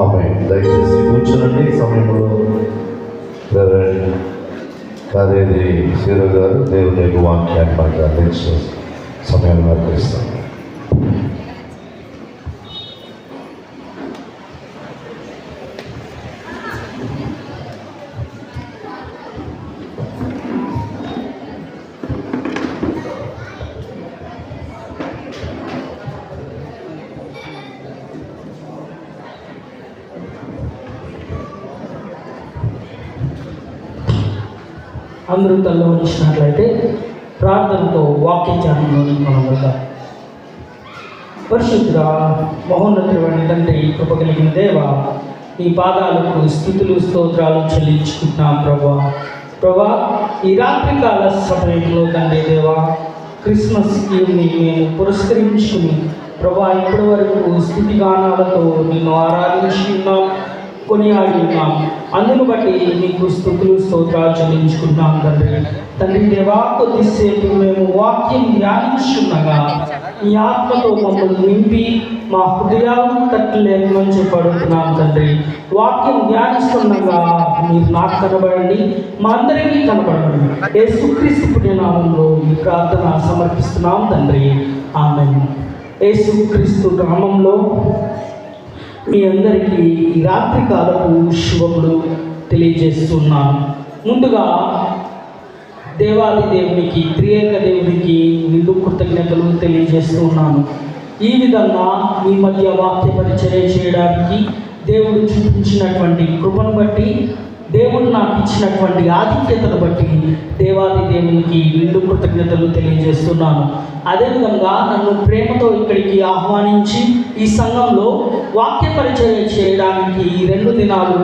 ఆమె దయచేసి కూర్చునండి సమయంలో కాదేది శివ గారు దేవుని వాక్యాన్ని మనకు అందించే సమయం నిర్వహిస్తాం అందరూ తల్లో ఉంచినట్లయితే ప్రార్థనతో వాక్య ధ్యానంలోని మనం వెళ్దాం. పరిశుద్ధ మహోన్నతమైన తండ్రి కృప కలిగిన దేవ ఈ పాదాలకు స్థుతులు స్తోత్రాలు చెల్లించుకుంటున్నాం ప్రభా. ప్రభా ఈ రాత్రికాల సమయంలో తండ్రి దేవ క్రిస్మస్ ఈవ్ని మేము పురస్కరించుకుని ప్రభా ఇప్పటి వరకు స్థుతి గానాలతో నిన్ను ఆరాధించి ఉన్నాం. కొనియాడి అందును బట్టి నీకు స్థుతులు స్తోత్రాలు చెల్లించుకుంటాం తండ్రి. తండ్రి దేవా కొద్దిసేపు మేము వాక్యం ధ్యానించుండగా ఈ ఆత్మతో మమ్మల్ని నింపి మా హృదయాలను తట్టలేమని చెప్పి చెప్పడుతున్నాం తండ్రి. వాక్యం ధ్యానిస్తుండగా మీరు నాకు కనబడండి మా అందరికీ కనబడండి. యేసుక్రీస్తు పుణ్యనామంలో ఈ ప్రార్థన సమర్పిస్తున్నాం తండ్రి. ఆమె యేసుక్రీస్తు నామంలో మీ అందరికీ రాత్రి కాలపు శుభములు తెలియజేస్తున్నాను. ముందుగా దేవాది దేవునికి త్రియేక దేవునికి నిండు కృతజ్ఞతలు తెలియజేస్తున్నాను. ఈ విధంగా మీ మధ్య వాక్య పరిచయం చేయడానికి దేవుడు చూపించినటువంటి కృపను బట్టి దేవుడు నాకు ఇచ్చినటువంటి ఆధిక్యతను బట్టి దేవాది దేవునికి నిండు కృతజ్ఞతలు తెలియజేస్తున్నాను. అదేవిధంగా నన్ను ప్రేమతో ఇక్కడికి ఆహ్వానించి ఈ సంఘంలో వాక్య పరిచయం చేయడానికి ఈ రెండు దినాలు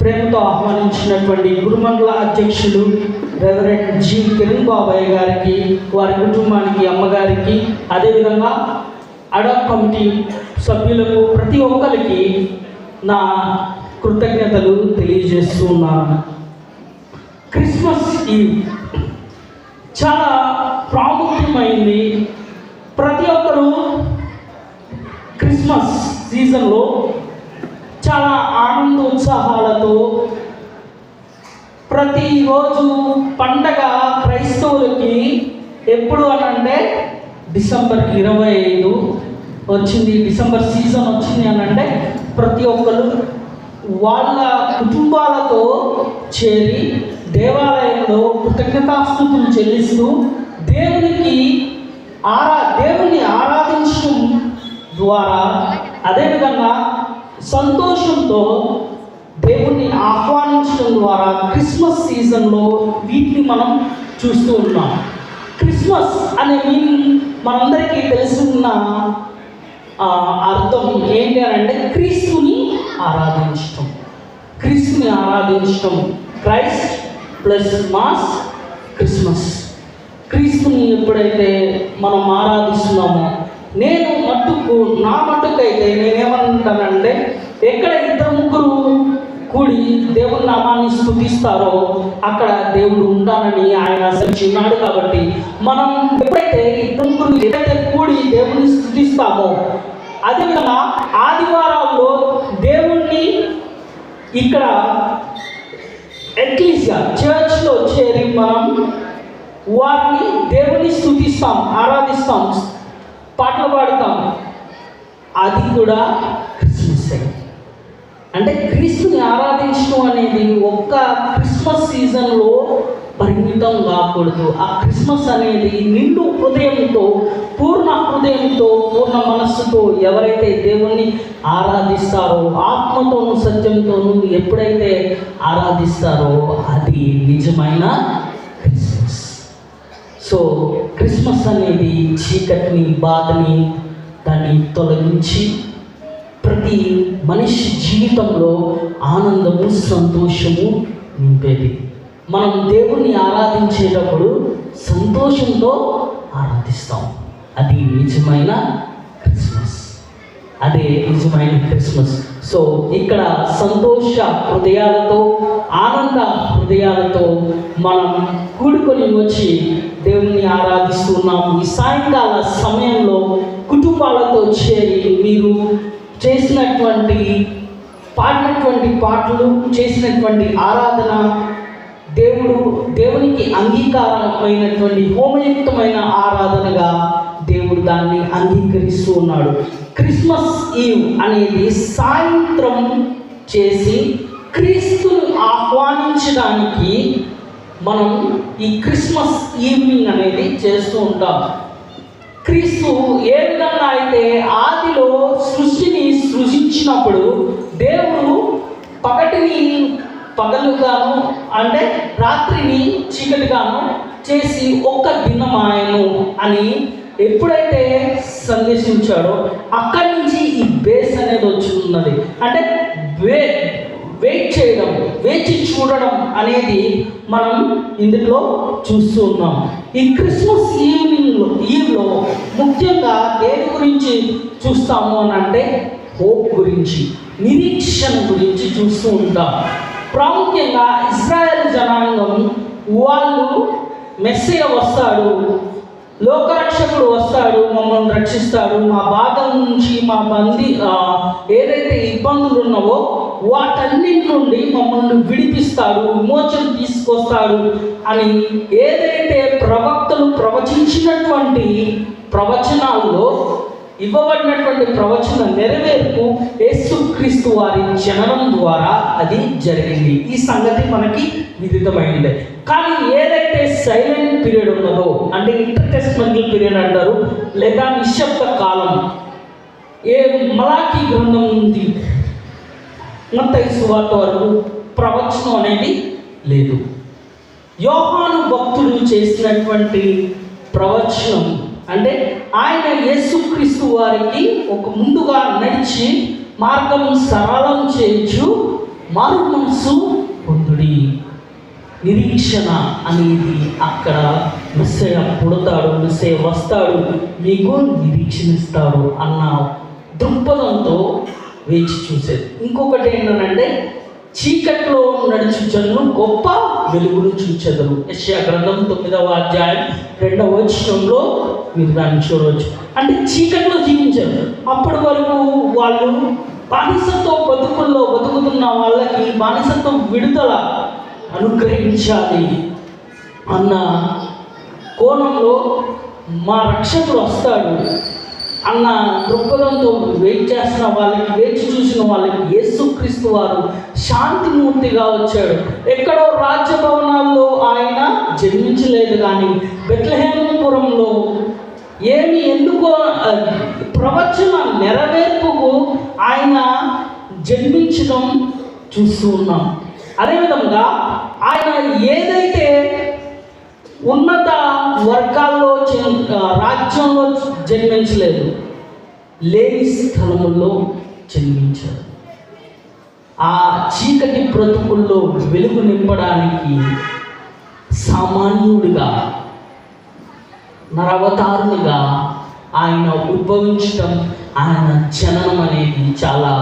ప్రేమతో ఆహ్వానించినటువంటి గురుమండల అధ్యక్షులు రెవరెంట్ జి. కిరణ్ బాబాయ్ గారికి వారి కుటుంబానికి అమ్మగారికి అదేవిధంగా అడాప్ కమిటీ సభ్యులకు ప్రతి ఒక్కరికి నా కృతజ్ఞతలు తెలియజేస్తున్నాను క్రిస్మస్ ఈవ్ చాలా ప్రాముఖ్యమైంది. ప్రతి ఒక్కరూ క్రిస్మస్ సీజన్లో చాలా ఆనంద ఉత్సాహాలతో ప్రతిరోజు పండగ క్రైస్తవులకి ఎప్పుడు అని అంటే డిసెంబర్ ఇరవై ఐదు వచ్చింది డిసెంబర్ సీజన్ వచ్చింది అని అంటే ప్రతి ఒక్కరు వాళ్ళ కుటుంబాలతో చేరి దేవాలయంలో కృతజ్ఞతాస్థుతులు చెల్లిస్తూ దేవునికి ఆరా దేవుని ఆరాధించడం ద్వారా అదేవిధంగా సంతోషంతో దేవుణ్ణి ఆహ్వానించడం ద్వారా క్రిస్మస్ సీజన్లో వీటిని మనం చూస్తూ ఉన్నాం. క్రిస్మస్ అనే మీనింగ్ మనందరికీ తెలుసున్న అర్థం ఏంటి అని అంటే క్రీస్తు ఆరాధించటం. క్రీస్తుని ఆరాధించటం. Christ plus mass Christmas. క్రీస్తుని ఎప్పుడైతే మనం ఆరాధిస్తున్నామో నేను మట్టుకు నా మట్టుకైతే నేనేమంటానంటే ఎక్కడ ఇద్దరు ముగ్గురు కూడి దేవుని నామాన్ని స్థుతిస్తారో అక్కడ దేవుడు ఉంటానని ఆయన చిన్నాడు కాబట్టి మనం ఎప్పుడైతే ఇద్దరు ముగ్గురు ఎప్పుడైతే కూడి దేవుని స్థుతిస్తామో అదేవిధంగా ఆదివారాల్లో దేవుణ్ణి ఇక్కడ ఎట్లీస్ట్గా చర్చ్లో చేరి మనం వారిని దేవుని స్థుతిస్తాం ఆరాధిస్తాం పాటలు పాడతాం. అది కూడా క్రిస్మస్. అంటే క్రీస్తుని ఆరాధించడం అనేది ఒక్క క్రిస్మస్ సీజన్లో పరిమితం కాకూడదు. ఆ క్రిస్మస్ అనేది నిండు హృదయంతో పూర్ణ హృదయంతో పూర్ణ మనస్సుతో ఎవరైతే దేవుణ్ణి ఆరాధిస్తారో ఆత్మతోనూ సత్యంతోనూ ఎప్పుడైతే ఆరాధిస్తారో అది నిజమైన క్రిస్మస్. సో క్రిస్మస్ అనేది చీకటిని బాధని దాన్ని తొలగించి ప్రతి మనిషి జీవితంలో ఆనందము సంతోషము నింపేది. మనం దేవుణ్ణి ఆరాధించేటప్పుడు సంతోషంతో ఆరాధిస్తాం. అది నిజమైన క్రిస్మస్. అదే నిజమైన క్రిస్మస్. సో ఇక్కడ సంతోష హృదయాలతో ఆనంద హృదయాలతో మనం కూడుకొని వచ్చి దేవుణ్ణి ఆరాధిస్తున్నాము ఈ సాయంకాల సమయంలో కుటుంబాలతో చేరి మీరు చేసినటువంటి పాడినటువంటి పాటలు చేసినటువంటి ఆరాధన దేవునికి అంగీకారమైనటువంటి హోమయుక్తమైన ఆరాధనగా దేవుడు దాన్ని అంగీకరిస్తూ ఉన్నాడు. క్రిస్మస్ ఈవ్ అనేది సాయంత్రం చేసి క్రీస్తును ఆహ్వానించడానికి మనం ఈ క్రిస్మస్ ఈవినింగ్ అనేది చేస్తూ ఉంటాం. క్రీస్తు ఏ విధంగా అయితే ఆదిలో సృష్టిని సృజించినప్పుడు దేవుడు పగటిని పగలుగాను అంటే రాత్రిని చీకటిగాను చేసి ఒక్క దినమాయను అని ఎప్పుడైతే సందేశించాడో అక్కడి నుంచి ఈ బేస్ అనేది వచ్చి ఉన్నది అంటే వే వెయిట్ చేయడం వేచి చూడడం అనేది మనం ఇందులో చూస్తూ ఉన్నాం. ఈ క్రిస్మస్ ఈవినింగ్లో ఈవ్లో ముఖ్యంగా దేని గురించి చూస్తాము అని అంటే హోప్ గురించి నిరీక్షణ గురించి చూస్తూ ఉంటాం. ప్రాముఖ్యంగా ఇస్రాయల్ జనాంగం వాళ్ళు మెస్సయ్య వస్తాడు లోకరక్షకుడు వస్తాడు మమ్మల్ని రక్షిస్తాడు. మా బాధ నుంచి మా మంది ఏదైతే ఇబ్బందులు ఉన్నావో వాటన్నిటి నుండి మమ్మల్ని విడిపిస్తాడు విమోచన తీసుకొస్తాడు అని ఏదైతే ప్రవక్తలు ప్రవచించినటువంటి ప్రవచనాల్లో ఇవ్వబడినటువంటి ప్రవచన నెరవేర్పు యేసుక్రీస్తు వారి జననం ద్వారా అది జరిగింది. ఈ సంగతి మనకి విదితమైంది. కానీ ఏదైతే సైలెంట్ పీరియడ్ ఉన్నదో అంటే ఇంటర్టెస్ట్మెంటల్ పీరియడ్ అంటారు లేదా నిశ్శబ్ద కాలం ఏ మలాఖీ గ్రంథం ఉంది? మత్తయి సువార్త వరకు ప్రవచనం అనేది లేదు. యోహాను భక్తుడు చేసినటువంటి ప్రవచనం అంటే ఆయన యేసుక్రీస్తు వారికి ఒక ముందుగా నడిచి మార్గం సరళం చేయొచ్చు మారు మనసు పొందుడి. నిరీక్షణ అనేది అక్కడ మిస్సయ్య పుడతాడు మిస్సయ్య వస్తాడు మీకు నిరీక్షణిస్తాడు అన్న దృక్పథంతో వేచి చూసేది. ఇంకొకటి ఏంటంటే చీకట్లో నడుచుచను గొప్ప వెలుగును చూచెదరు. యెషయా గ్రంథం తొమ్మిదవ అధ్యాయం రెండవ వచనంలో మీరు దాన్ని చూడవచ్చు. అంటే చీకట్లో జీవించారు. అప్పటి వరకు వాళ్ళు బానిసత్వ బతుకుల్లో బతుకుతున్న వాళ్ళకి బానిసత్వం విడుదల అనుగ్రహించాలి అన్న కోణంలో మా రక్షకుడు వస్తాడు. అన్న దృక్పథంతో వెయిట్ చేస్తున్న వాళ్ళకి వేచి చూసిన వాళ్ళకి యేసుక్రీస్తు వారు శాంతిమూర్తిగా వచ్చాడు. ఎక్కడో రాజ్యభవనాల్లో ఆయన జన్మించలేదు కానీ బెత్లహేమపురంలో ఏమి ఎందుకో ప్రవచన నెరవేర్పుకు ఆయన జన్మించడం చూస్తూ ఉన్నాం. అదేవిధంగా ఆయన ఏదైతే ఉన్నత వర్గాల్లో రాజ్యంలో జన్మించలేదు. లేని స్థలముల్లో జన్మించారు ఆ చీకటి బ్రతుకుల్లో వెలుగు నింపడానికి సామాన్యుడిగా నరవతారునిగా ఆయన ఉద్భవించడం ఆయన జననం అనేది చాలా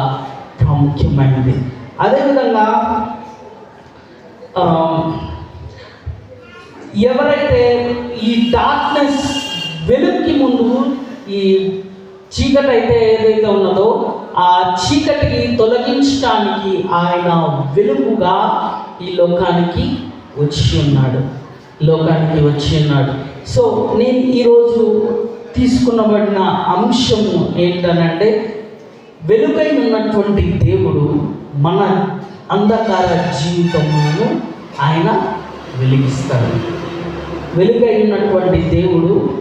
ప్రాముఖ్యమైనది. అదేవిధంగా ఎవరైతే ఈ డార్క్నెస్ వెలుగుకి ముందు ఈ చీకటి అయితే ఏదైతే ఉన్నదో ఆ చీకటికి తొలగించడానికి ఆయన వెలుగుగా ఈ లోకానికి వచ్చి ఉన్నాడు. లోకానికి వచ్చి ఉన్నాడు. సో నేను ఈరోజు తీసుకున్నబడిన అంశము ఏంటనంటే వెలుగై ఉన్నటువంటి దేవుడు మన అంధకార జీవితంలో ఆయన వెలిగిస్తాడు. వెలుగైనటువంటి దేవుడు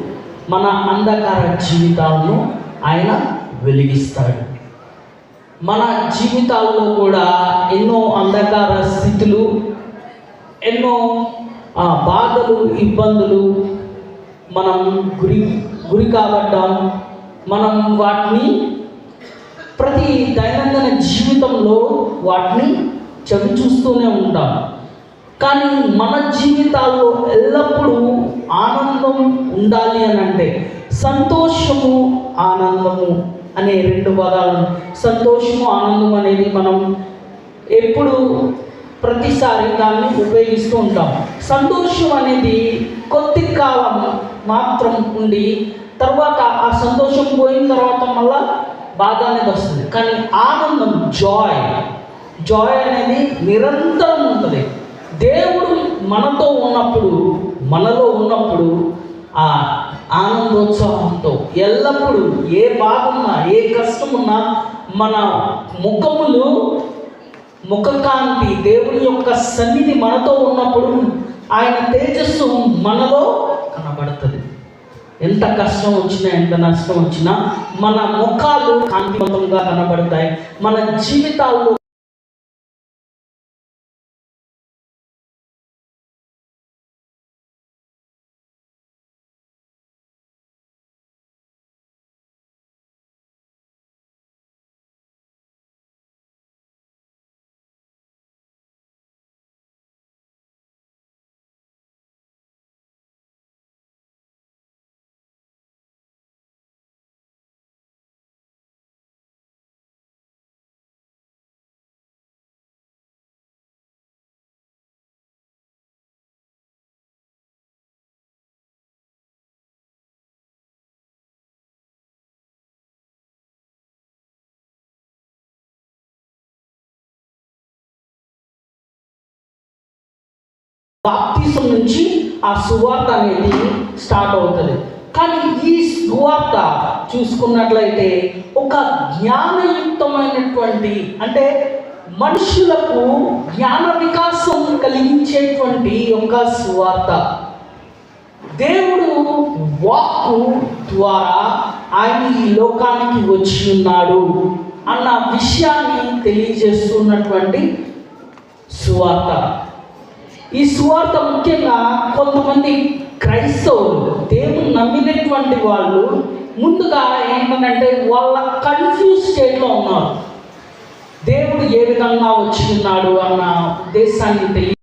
మన అంధకార జీవితాలను ఆయన వెలిగిస్తాడు. మన జీవితాల్లో కూడా ఎన్నో అంధకార స్థితులు ఎన్నో బాధలు ఇబ్బందులు మనం గురి గురి కాబడ్డాం. మనం వాటిని ప్రతి దైనందిన జీవితంలో వాటిని చవి చూస్తూనే ఉంటాం. కానీ మన జీవితాల్లో ఎల్లప్పుడూ ఆనందం ఉండాలి అని అంటే సంతోషము ఆనందము అనే రెండు పదాలను సంతోషము ఆనందం అనేది మనం ఎప్పుడు ప్రతిసారి దాన్ని ఉపయోగిస్తూ ఉంటాం. సంతోషం అనేది కొద్ది కాలం మాత్రం ఉండి తర్వాత ఆ సంతోషం పోయిన తర్వాత మళ్ళా బాధ అనేది వస్తుంది. కానీ ఆనందం జాయ్. జాయ్ అనేది నిరంతరం ఉంటుంది. దేవుడు మనతో ఉన్నప్పుడు మనలో ఉన్నప్పుడు ఆ ఆనందోత్సాహంతో ఎల్లప్పుడూ ఏ బాధన్నా ఏ కష్టం ఉన్నా మన ముఖములు ముఖకాంతి దేవుని యొక్క సన్నిధి మనతో ఉన్నప్పుడు ఆయన తేజస్సు మనలో కనబడుతుంది. ఎంత కష్టం వచ్చినా ఎంత నష్టం వచ్చినా మన ముఖాలు కాంతివంతంగా కనబడతాయి. మన జీవితాల్లో బాప్తిసం నుంచి ఆ సువార్త అనేది స్టార్ట్ అవుతుంది. కానీ ఈ సువార్త చూసుకున్నట్లయితే ఒక జ్ఞానయుక్తమైనటువంటి అంటే మనుషులకు జ్ఞాన వికాసం కలిగించేటువంటి ఒక సువార్త. దేవుడు వాక్కు ద్వారా ఆయన ఈ లోకానికి వచ్చి ఉన్నాడు అన్న విషయాన్ని తెలియజేస్తున్నటువంటి సువార్త. ఈ సువార్త ముఖ్యంగా కొంతమంది క్రైస్తవులు దేవుని నమ్మినటువంటి వాళ్ళు ముందుగా ఏంటంటే వాళ్ళ కన్ఫ్యూజ్ స్టేట్లో ఉన్నారు. దేవుడు ఏ విధంగా వచ్చి ఉన్నాడు అన్న ఉద్దేశాన్ని తెలియ